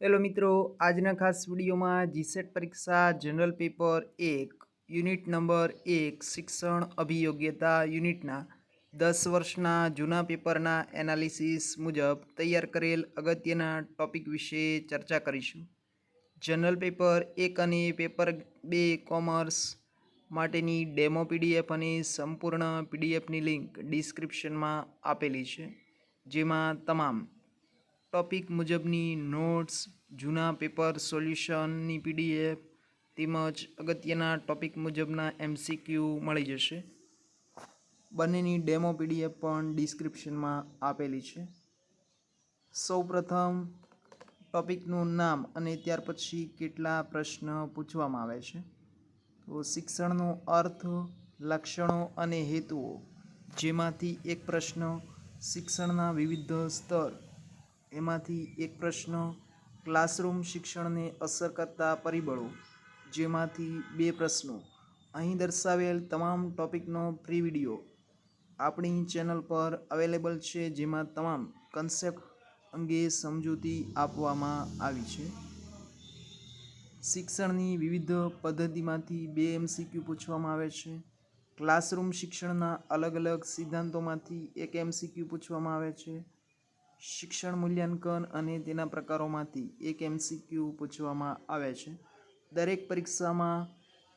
Hello મિત્રો, આજના ખાસ વિડીયોમાં જીસેટ પરીક્ષા જનરલ પેપર એક, યુનિટ નંબર એક, શિક્ષણ અભિયોગ્યતા યુનિટના દસ વર્ષના જૂના પેપરના એનાલિસિસ મુજબ તૈયાર કરેલ અગત્યના ટોપિક વિશે ચર્ચા કરીશું. જનરલ પેપર એક અને પેપર બે કોમર્સ માટેની ડેમો પીડીએફ અને સંપૂર્ણ પીડીએફની લિંક ડિસ્ક્રિપ્શનમાં આપેલી છે, જેમાં તમામ ટોપિક મુજબની નોટ્સ જૂના પેપર સોલ્યુશનની પીડીએફ તેમજ અગત્યના ટોપિક મુજબના એમસીક્યુ મળી જશે. બંનેની ડેમો પીડીએફ પણ ડિસ્ક્રિપ્શનમાં આપેલી છે. સૌપ્રથમ ટોપિકનું નામ અને ત્યાર પછી કેટલા પ્રશ્ન પૂછવામાં આવે છે. તો શિક્ષણનો અર્થ, લક્ષણો અને હેતુઓ, જેમાંથી એક પ્રશ્ન શિક્ષણના વિવિધ સ્તર એમાંથી એક પ્રશ્ન, ક્લાસરૂમ શિક્ષણને અસર કરતા પરિબળો. જેમાંથી બે પ્રશ્નો. અહીં દર્શાવેલ તમામ ટોપિકનો ફ્રી વીડિયો આપણી ચેનલ પર અવેલેબલ છે, જેમાં તમામ કન્સેપ્ટ અંગે સમજૂતી આપવામાં આવી છે. શિક્ષણની વિવિધ પદ્ધતિમાંથી બે એમસીક્યુ પૂછવામાં આવે છે. ક્લાસરૂમ શિક્ષણના અલગ અલગ સિદ્ધાંતોમાંથી એક એમસીક્યુ પૂછવામાં આવે છે. શિક્ષણ મૂલ્યાંકન અને તેના પ્રકારોમાંથી એક એમસીક્યુ પૂછવામાં આવે છે. દરેક પરીક્ષામાં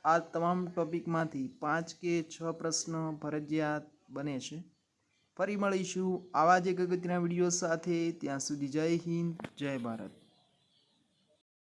આ તમામ ટોપિકમાંથી પાંચ કે છ પ્રશ્ન ફરજિયાત બને છે. ફરી મળીશું આવા જ એક અગત્યના વીડિયો સાથે. ત્યાં સુધી જય હિન્દ, જય ભારત.